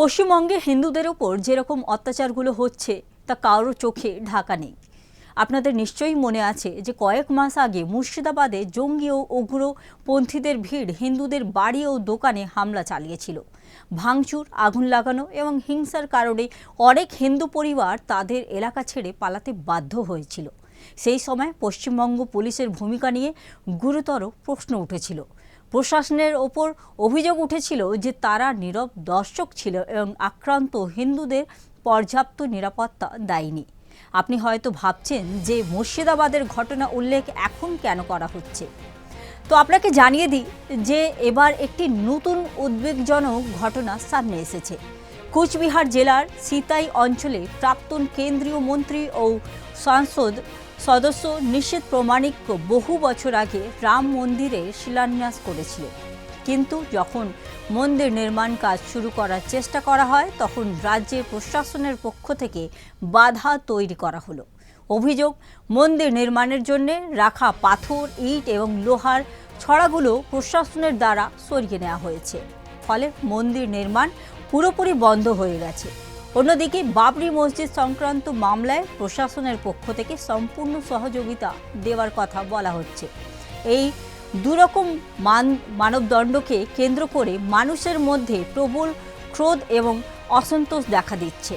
পশ্চিমবঙ্গে হিন্দুদের ওপর যেরকম অত্যাচারগুলো হচ্ছে, তা কারোর চোখে ঢাকা নেই। আপনাদের নিশ্চয়ই মনে আছে যে কয়েক মাস আগে মুর্শিদাবাদে জঙ্গি ও উগ্রপন্থীদের ভিড় হিন্দুদের বাড়ি ও দোকানে হামলা চালিয়েছিল। ভাঙচুর, আগুন লাগানো এবং হিংসার কারণে অনেক হিন্দু পরিবার তাদের এলাকা ছেড়ে পালাতে বাধ্য হয়েছিল। সেই সময় পশ্চিমবঙ্গ পুলিশের ভূমিকা নিয়ে গুরুতর প্রশ্ন উঠেছিল। প্রশাসনের ওপর অভিযোগ উঠেছিল যে তারা নীরব দর্শক ছিল এবং আক্রান্ত হিন্দুদের পর্যাপ্ত নিরাপত্তা দেয়নি। আপনি হয়তো ভাবছেন যে মুর্শিদাবাদের ঘটনা উল্লেখ এখন কেন করা হচ্ছে? তো আপনাকে জানিয়ে দিই যে এবার একটি নতুন উদ্বেগজনক ঘটনা সামনে এসেছে। কুচবিহার জেলার সিতাই অঞ্চলে প্রাক্তন কেন্দ্রীয় মন্ত্রী ও সাংসদ সদস্য নিষেধ প্রমাণিক বহু বছর আগে রাম মন্দিরে শিলান্যাস করেছিলেন। কিন্তু যখন মন্দির নির্মাণ কাজ শুরু করার চেষ্টা করা হয়, তখন রাজ্যের প্রশাসনের পক্ষ থেকে বাধা তৈরি করা হলো। অভিযোগ, মন্দির নির্মাণের জন্য রাখা পাথর, ইট এবং লোহার ছড়াগুলো প্রশাসনের দ্বারা সরিয়ে নেওয়া হয়েছে। ফলে মন্দির নির্মাণ পুরোপুরি বন্ধ হয়ে গেছে। অন্যদিকে বাবরি মসজিদ সংক্রান্ত মামলায় প্রশাসনের পক্ষ থেকে সম্পূর্ণ সহযোগিতা দেওয়ার কথা বলা হচ্ছে। এই দুরকম মান, মানবদণ্ডকে কেন্দ্র করে মানুষের মধ্যে প্রবল ক্রোধ এবং অসন্তোষ দেখা দিচ্ছে।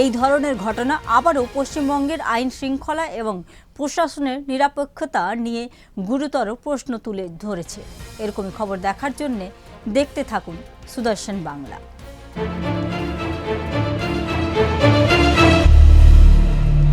এই ধরনের ঘটনা আবারও পশ্চিমবঙ্গের আইন শৃঙ্খলা এবং প্রশাসনের নিরপেক্ষতা নিয়ে গুরুতর প্রশ্ন তুলে ধরেছে। এরকমই খবর দেখার জন্যে দেখতে থাকুন সুদর্শন বাংলা। thank you